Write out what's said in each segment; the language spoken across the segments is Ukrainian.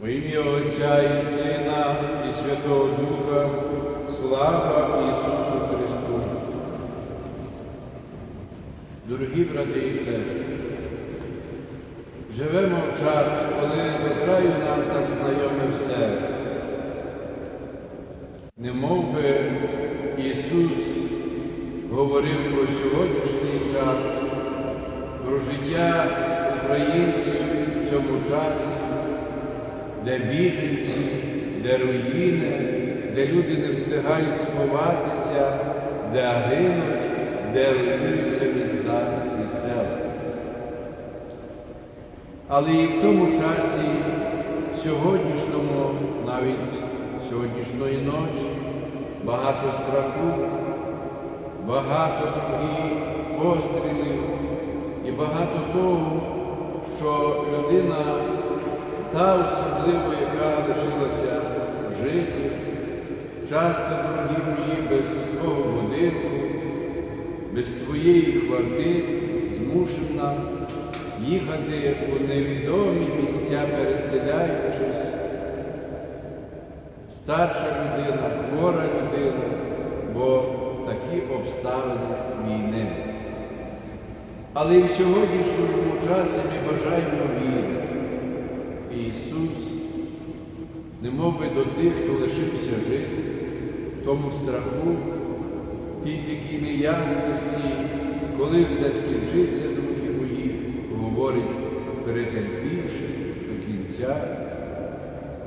Во ім'я Отця і Сина і Святого Духа, слава Ісусу Христу. Дорогі брати і сестри, живемо в час, коли до краю нам так знайоме все. Не мов би Ісус говорив про сьогоднішній час, про життя українців в цьому часі, де біженці, де руїни, де люди не встигають сховатися, де гинуть, де руйнуються міста і села. Але і в тому часі, сьогоднішньому, навіть сьогоднішньої ночі, багато страху, багато і пострілів і багато того, що людина, та особливо, яка лишилася жити, часто, дорогі мої, без свого будинку, без своєї квартири, змушена їхати у невідомі місця, переселяючись. Старша людина, хвора людина, бо такі обставини війни. Але і в сьогоднішньому часі ми бажаємо віри. Ісус, немов би до тих, хто лишився жити, в тому страху, тій такій неясності, коли все скінчиться, друзі мої, говорить, перетерпівши до кінця,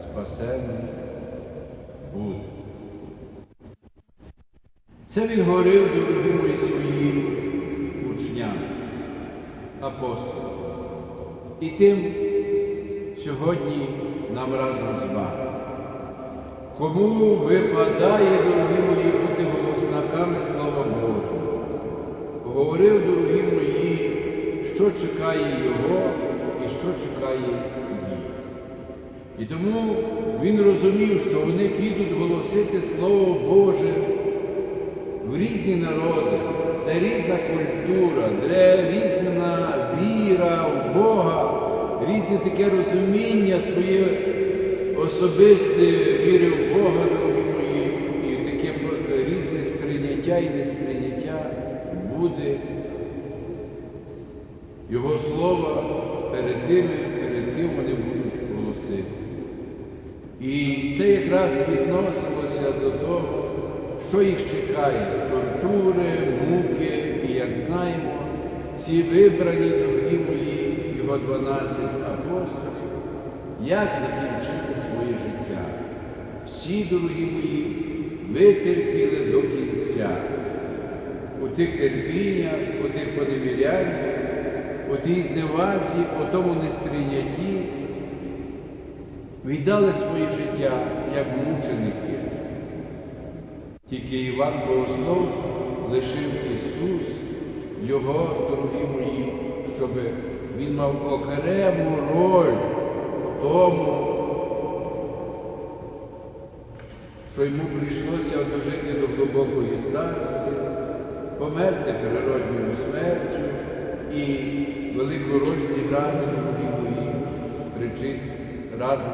спасений буде. Це він говорив, дорогі мої своїм учням, апостолам. І тим сьогодні нам разом з вами. Кому випадає, дорогі мої, бути голосниками Слова Божого? Говорив, дорогі мої, що чекає Його і що чекає їх. І тому він розумів, що вони підуть голосити Слово Боже в різні народи, де різна культура, де різна віра в Бога, різне таке розуміння своє особисте віри в Бога, мої, і таке різне сприйняття і несприйняття буде Його слова перед тими, перед ким вони будуть голосити. І це якраз відносилося до того, що їх чекає тортури, муки, і, як знаємо, ці вибрані, дорогі мої, його 12 апостолів, як закінчити своє життя. Всі, дорогі мої, витерпіли до кінця. У тих терпіннях, у тих поневіряннях, у тій зневазі, у тому несприйнятті віддали своє життя як мученики. Тільки Іван Богослов лишив Ісус, Його, дорогі мої, щоб Він мав окрему роль в тому, що йому прийшлося дожити до глибокої старості, померти природньою смертю і велику роль зіграти, причист, разом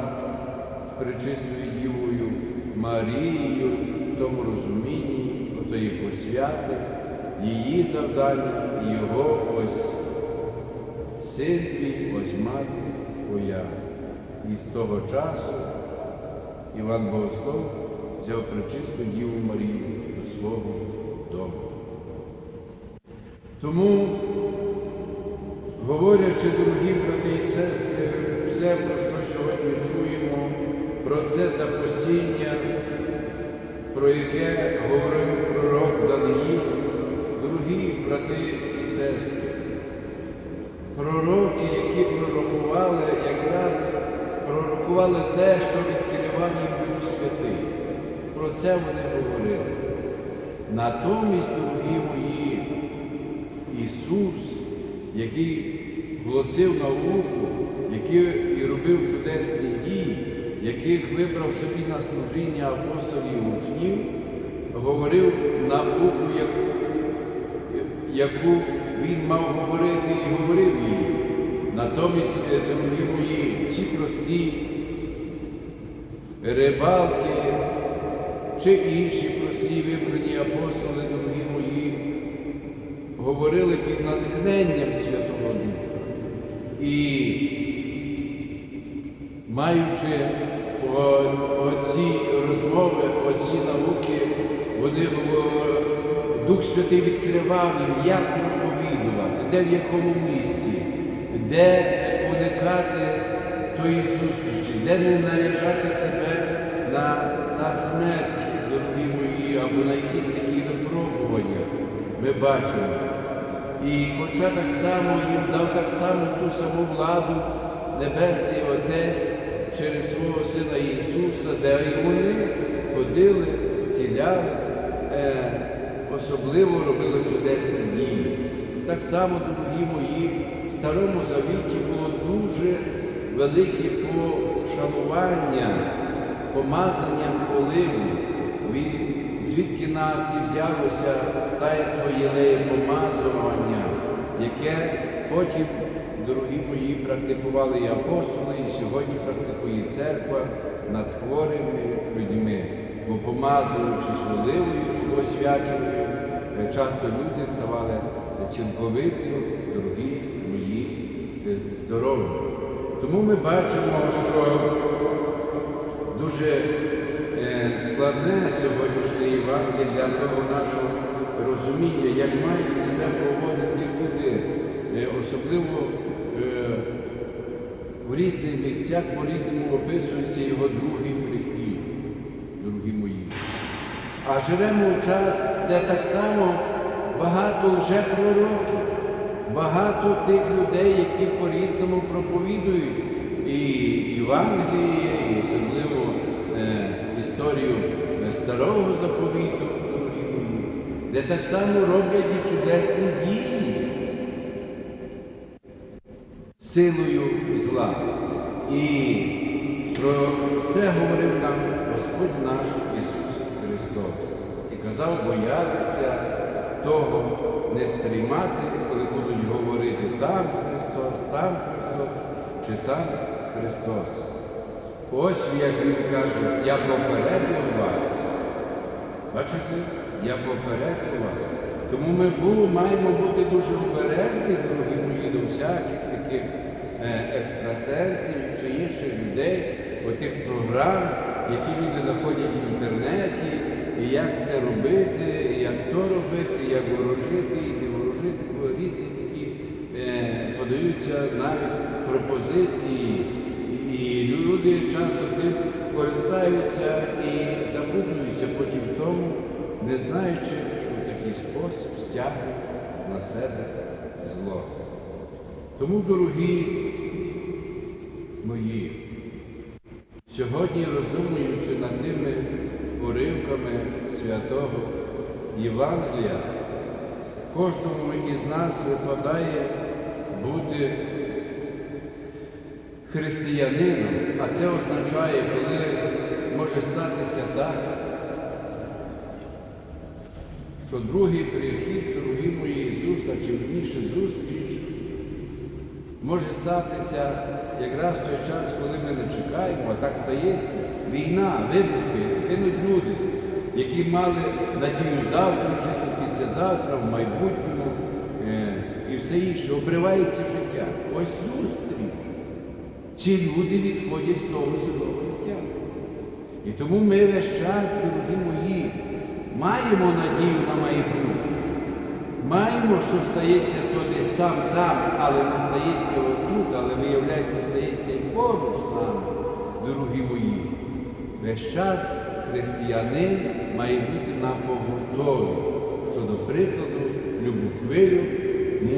з пречистою Дівою Марією в тому розумінні, отої посвяти, її завдання, його ось син твій, ось мати твоя. І з того часу Іван Богослов взяв пречисту Діву Марію до свого дому. Тому, говорячи, дорогі брати і сестри, все, про що сьогодні чуємо, про це запасіння, про яке говорив пророк Даниїл, дорогі брати і сестри, пророки, які пророкували, якраз пророкували те, що відкривання Дух Святий. Про це вони говорили. Натомість, дорогі мої, Ісус, який гласив науку, який і робив чудесні дії, яких вибрав собі на служіння апостолів і учнів, говорив науку, яку, яку він мав говорити і говорив її. Натомість, дорогі мої, ці прості рибалки чи інші прості вибрані апостоли, дорогі мої, говорили під натхненням Святого Духа. І маючи оці розмови, оці науки, вони Дух Святий відкривав їм, як де в якому місці, де уникати тої зустрічі, де не наряжати себе на, на смерть, дорогі мої, або на якісь такі випробування. Ми бачимо. І хоча так само їм дав так само ту саму владу Небесний Отець через свого Сина Ісуса, де і вони ходили, зціляли, е, особливо робили чудесні дії. Так само, дорогі мої, в Старому Завіті було дуже велике пошанування помазанням оливу, звідки нас і взялося таїнство єлеє помазування, яке потім, дорогі мої, практикували і апостоли, і сьогодні практикує церква над хворими людьми. Бо помазуючись оливою освяченою, часто люди ставали цілковито, дорогі мої, е, здорові. Тому ми бачимо, що дуже е, складне сьогоднішнє Євангеліє для того нашого розуміння, як мають себе поводити люди, Е, особливо в різних місцях по-різному описується його другий прихід, дорогі мої. А живемо в час, де так само багато лжепророків, багато тих людей, які по-різному проповідують. І Євангеліє, і особливо е, історію е, старого заповіту, де так само роблять і чудесні дії. Силою зла. І про це говорив нам Господь наш Ісус Христос. І казав боятися того не сприймати, коли будуть говорити там Христос, там Христос чи там Христос. Ось як Він каже, я попередив вас. Бачите, я попередив вас. Тому ми бу- маємо бути дуже обережні, дорогі мої, до всяких таких е, екстрасенсів чи інших людей, отих програм, які люди знаходять в інтернеті, і як це робити, то робити, як ворожити, і не ворожити, бо різні такі е, подаються навіть пропозиції. І люди часом тим користаються і забудуються потім тому, не знаючи, що в такий спосіб стягують на себе зло. Тому, дорогі мої, сьогодні роздумуючи над тими уривками святого Євангелія, кожному із нас випадає бути християнином, а це означає, коли може статися так, що другий прихід, дорогі Ісуса, чи вірніше зустріч, може статися якраз в той час, коли ми не чекаємо, а так стається. Війна, вибухи, гинуть люди, які мали надію завтра жити, післязавтра, в майбутньому е, і все інше. Обривається життя. Ось зустріч. Ці люди відходять з того земного життя. І тому ми весь час, дорогі мої, маємо надію на майбутнє. Маємо, що стається то десь там, там, але не стається отут, але виявляється, стається і поруч з нами, дорогі мої. Весь час християнин має бути на поготові, що, до прикладу, любу хвилю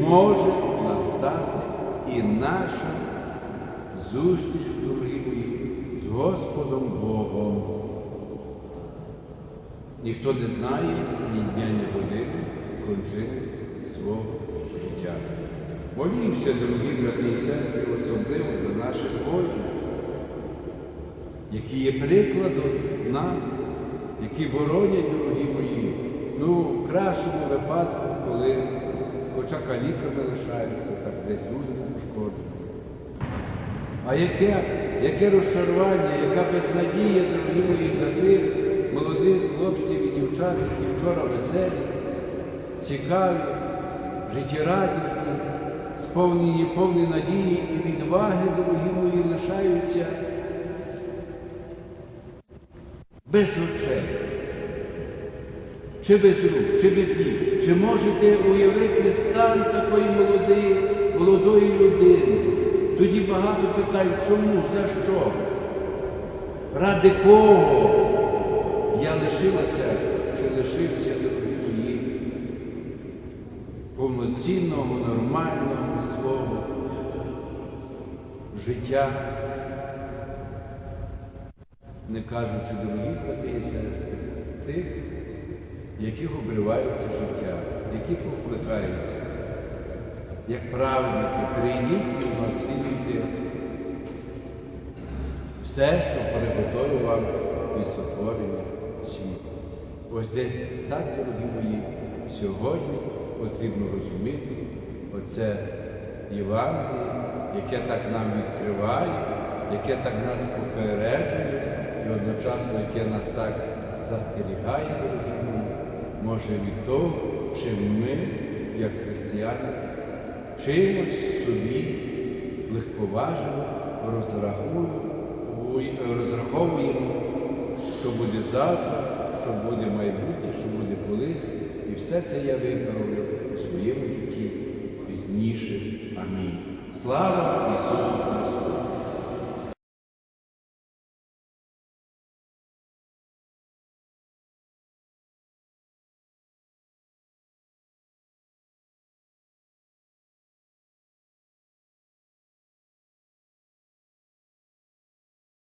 може настати і наша зустріч, дорогі мої, з Господом Богом. Ніхто не знає ні дня, ні години кончини свого життя. Молімося, дорогі брати і сестри, особливо за наших воїнів, які є прикладом нам, які боронять, дорогі мої, ну, в кращому випадку, коли хоча каліками лишаються, так десь дуже пошкоджені. А яке, яке розчарування, яка безнадія, дорогі мої, для тих молодих хлопців і дівчат, які вчора веселі, цікаві, життєрадісні, сповнені повні надії і відваги, дорогі мої, лишаються без очей, чи без рук, чи без ніг. Чи можете уявити стан такої молодої, молодої людини? Тоді багато питань, чому, за що? Ради кого я лишилася чи лишився мої повноцінного, нормального свого життя, не кажучи, дорогі брати і сестри, тих, яких обривається життя, які покликаються, як праведники, прийдіть і наслідуйте все, що приготую вам сотворення світу. Ось десь так, дорогі мої, сьогодні потрібно розуміти оце Євангеліє, яке так нам відкриває, яке так нас попереджує і одночасно, яке нас так застерігає, може від того, чим ми, як християни, чимось собі легковажимо, розраховуємо, що буде завтра, що буде майбутнє, що буде колись. І все це я виконую у своєму житті пізніше. Амінь. Слава Ісусу Христу!